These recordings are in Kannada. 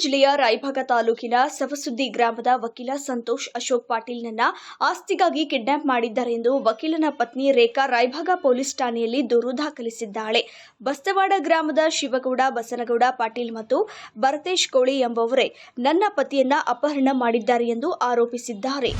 ಜಿಲ್ಲೆಯ ರಾಯಭಾಗ ತಾಲೂಕಿನ ಸವಸುದ್ದಿ ಗ್ರಾಮದ ವಕೀಲ ಸಂತೋಷ್ ಅಶೋಕ್ ಪಾಟೀಲ್ನನ್ನ ಆಸ್ತಿಗಾಗಿ ಕಿಡ್ನಾಪ್ ಮಾಡಿದ್ದಾರೆ ಎಂದು ವಕೀಲನ ಪತ್ನಿ ರೇಖಾ ರಾಯಭಾಗ ಪೊಲೀಸ್ ಠಾಣೆಯಲ್ಲಿ ದೂರು ದಾಖಲಿಸಿದ್ದಾಳೆ. ಬಸ್ತವಾಡ ಗ್ರಾಮದ ಶಿವಗೌಡ, ಬಸನಗೌಡ ಪಾಟೀಲ್ ಮತ್ತು ಭರತೇಶ್ ಕೋಳಿ ಎಂಬುವರೇ ನನ್ನ ಪತಿಯನ್ನ ಅಪಹರಣ ಮಾಡಿದ್ದಾರೆ ಎಂದು ಆರೋಪಿಸಿದ್ದಾರೆ.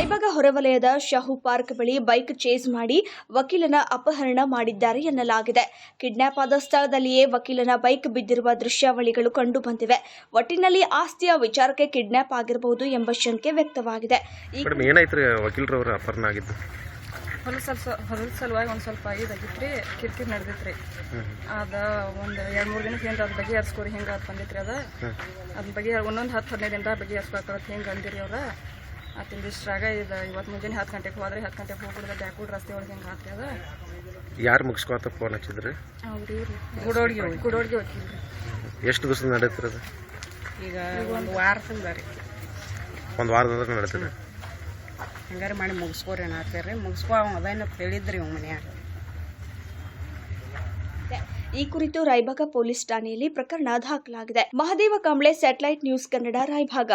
ರಾಯಬಾಗ ಹೊರವಲಯದ ಶಾಹು ಪಾರ್ಕ್ ಬಳಿ ಬೈಕ್ ಚೇಸ್ ಮಾಡಿ ವಕೀಲನ ಅಪಹರಣ ಮಾಡಿದ್ದಾರೆ ಎನ್ನಲಾಗಿದೆ. ಕಿಡ್ನಾಪ್ ಆದ ಸ್ಥಳದಲ್ಲಿಯೇ ವಕೀಲನ ಬೈಕ್ ಬಿದ್ದಿರುವ ದೃಶ್ಯಾವಳಿಗಳು ಕಂಡು ಬಂದಿವೆ ಒಟ್ಟಿನಲ್ಲಿ ಆಸ್ತಿಯ ವಿಚಾರಕ್ಕೆ ಕಿಡ್ನಾಪ್ ಆಗಿರಬಹುದು ಎಂಬ ಶಂಕೆ ವ್ಯಕ್ತವಾಗಿದೆ. ಹೊಲ ಸ್ವಲ್ಪ ಹೊಲದ ಸಲುವಾಗಿ ಒಂದು ಸ್ವಲ್ಪ ಇದಾಗಿತ್ತು ರೀ ಕಿರಿಕಿರಿ ನಡೆದಿತ್ತು ರೀ ಅದ ಒಂದು ಎರಡು ಮೂರು ದಿನಕ್ಕೆ ಬಗ್ಗೆ ಅದು ಬಗೆಹರಿಸ್ಕೊರಿ ಹಿಂಗೆ ಅದು. ಬಂದಿತ್ತು ರೀ ಅದ ಅದ್ರ ಬಗ್ಗೆ ಒಂದೊಂದು ಹತ್ತು ಹದಿನೈದು ದಿನದಾಗ ಬಗೆಹರಿಸ್ಕೊಳಕ್ಕೆ ಹಿಂಗೆ ಅಂದಿರಿ ಅವ್ರ. ಅತ್ತಿಂದ ಇಷ್ಟ್ರಾಗ ಇದು. ಇವತ್ತು ಮುಂಜಾನೆ ಹತ್ತು ಗಂಟೆಗೆ ಹೋದ್ರೆ ಹತ್ತು ಗಂಟೆಗೆ ಹೋಗ್ಬಿಡ್ದೆ ಬ್ಯಾಕ್ವರ್ಡ್ ರಸ್ತೆ ಒಳಗೆ ಹಿಂಗೆ ಅದ. ಯಾರು ಮುಗಿಸ್ಕೊತ ಫೋನ್ ಹಚ್ಚಿದ್ರಿ? ಅವ್ರಿ ಗುಡೋಡ್ಗೆ ಗುಡೋಡ್ಗೆ ಹೋಗ್ತೀವಿ ಎಷ್ಟು ದಿವಸ ನಡೀತಿರ ಅದು? ಈಗ ಒಂದು ವಾರದಿಂದ ರೀ. ಒಂದು ವಾರದಿಂದ ನಡೀತಿರಿ ಹಂಗಾರೆ ಮಾಡಿ ಮುಗಿಸ್ಕೋರಿ ಅನ್ನತ್ತೀರಿ ಮುಗಿಸ್ಕೊ ಅವ ಅದೇನು ಹೇಳಿದ್ರಿ ಇವ್ ಮನ್ಯಾಗ. ಈ ಕುರಿತು ರಾಯಭಾಗ ಪೊಲೀಸ್ ಠಾಣೆಯಲ್ಲಿ ಪ್ರಕರಣ ದಾಖಲಾಗಿದೆ. Mahadev Kamble satellite news Kannada Raybag